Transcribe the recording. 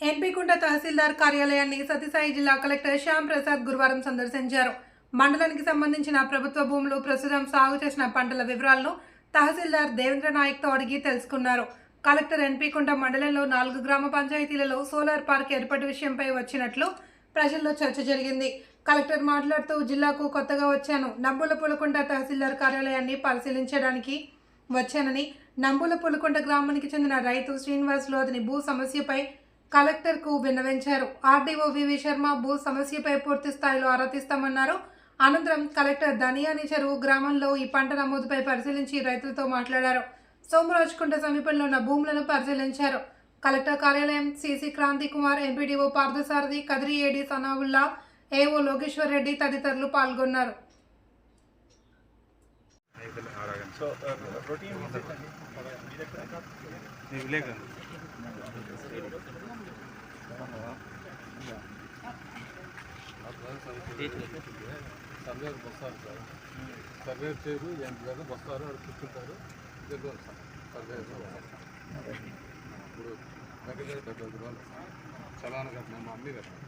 ఎన్పికుంట తహసీల్దార్ కార్యాలయాన్ని సతీసాయి జిల్లా కలెక్టర్ శ్యామ్ ప్రసాద్ గురువారం సందర్శించారు. మండలానికి సంబంధించిన ప్రభుత్వ భూములు ప్రస్తుతం సాగు చేసిన పంటల వివరాలను తహసీల్దార్ దేవేంద్ర నాయక్తో అడిగి తెలుసుకున్నారు. కలెక్టర్ ఎన్పికుంట మండలంలో నాలుగు గ్రామ పంచాయతీలలో సోలార్ పార్క్ ఏర్పాటు విషయంపై వచ్చినట్లు ప్రజల్లో చర్చ జరిగింది. కలెక్టర్ మాట్లాడుతూ జిల్లాకు కొత్తగా వచ్చాను. నంబుల పులకుంట తహసీల్దార్ కార్యాలయాన్ని పరిశీలించడానికి వచ్చానని నంబుల పులకుంట గ్రామానికి చెందిన రైతు శ్రీనివాసులు అతని భూ సమస్యపై కలెక్టర్కు విన్నవించారు. ఆర్డీఓ వివి శర్మ భూ సమస్యపై పూర్తి స్థాయిలో ఆరా తీస్తామన్నారు. అనంతరం కలెక్టర్ ధనియాని చెరువు గ్రామంలో ఈ పంట నమోదుపై పరిశీలించి రైతులతో మాట్లాడారు. సోమరాజుకుంట సమీపంలో ఉన్న భూములను పరిశీలించారు. కలెక్టర్ కార్యాలయం CC Kranthi Kumar MPDO Parthasarathi Kadiri AD Sanaullah AO Lokeshwar Reddy తదితరులు పాల్గొన్నారు. సో సర్వేర్ వస్తారు సార్ సర్వేర్ చేయరు ఎంత కదా వస్తారు అక్కడ కూర్చుంటారు దగ్గర సార్ సర్వేర్ ఇప్పుడు దగ్గర దగ్గర డెబ్బై ఐదు రోజులు చలానా కట్టినాము అన్నీ కట్టినాము